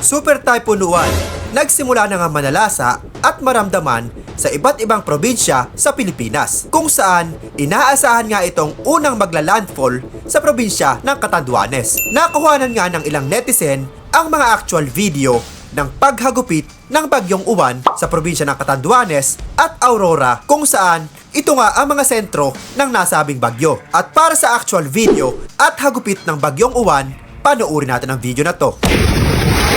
Super Typhoon Uwan nagsimula na nga manalasa at maramdaman sa iba't ibang probinsya sa Pilipinas kung saan inaasahan nga itong unang magla-landfall sa probinsya ng Catanduanes. Nakuhanan nga ng ilang netizen ang mga actual video ng paghagupit ng bagyong uwan sa probinsya ng Catanduanes at Aurora kung saan ito nga ang mga sentro ng nasabing bagyo. At para sa actual video at hagupit ng bagyong uwan, panoorin natin ang video na to.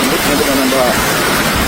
Untuk menambah.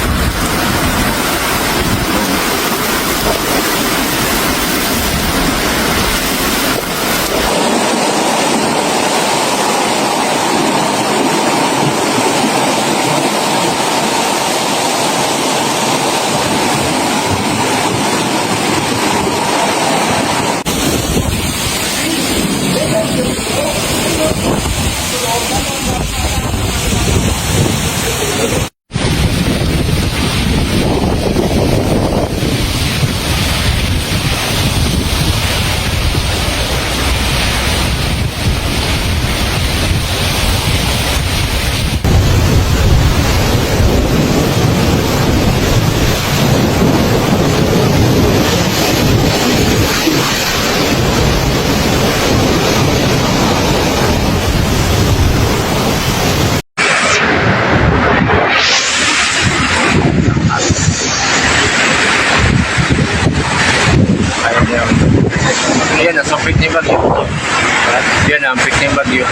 Bagyo. Yan ang pit ni Bagyo.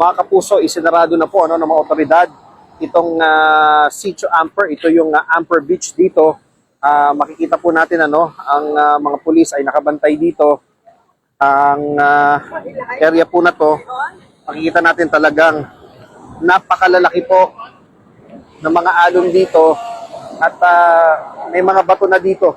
Mga kapuso, isinarado na po ano, ng mga otoridad itong uh, Sitio Amper. Ito yung ah, Amper Beach dito. Ah, makikita po natin ano, ang ah, mga pulis ay nakabantay dito. Ang ah, area po na to, makikita natin talagang napakalalaki po ng mga alon dito at ah, may mga bato na dito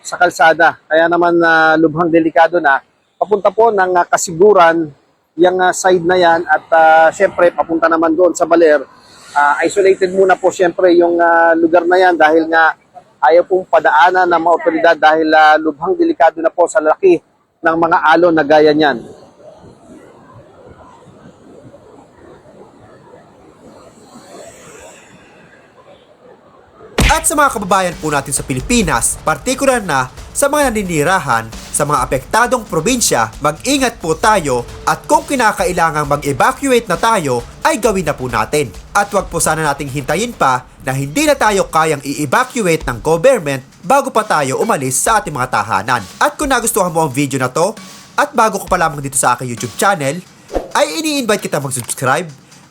sa kalsada. Kaya naman na lubhang delikado na papunta po ng ah, kasiguran yung ah, side na yan at ah, syempre papunta naman doon sa Baler. Ah, isolated muna po syempre yung ah, lugar na yan dahil nga ayaw pong padaanan ng mga otoridad dahil ah, lubhang delikado na po sa laki ng mga alon na gaya niyan. At sa mga kababayan po natin sa Pilipinas, partikular na sa mga naninirahan sa mga apektadong probinsya, mag-ingat po tayo at kung kinakailangang mag-evacuate na tayo, ay gawin na po natin. At wag po sana nating hintayin pa na hindi na tayo kayang i-evacuate ng government bago pa tayo umalis sa ating mga tahanan. At kung nagustuhan mo ang video na to, at bago ko pa lamang dito sa aking YouTube channel, ay ini-invite kita mag-subscribe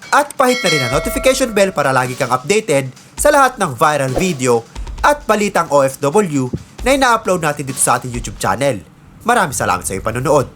at pahit na rin ang notification bell para lagi kang updated sa lahat ng viral video at balitang OFW na ina-upload natin dito sa ating YouTube channel. Maraming salamat sa iyong panonood.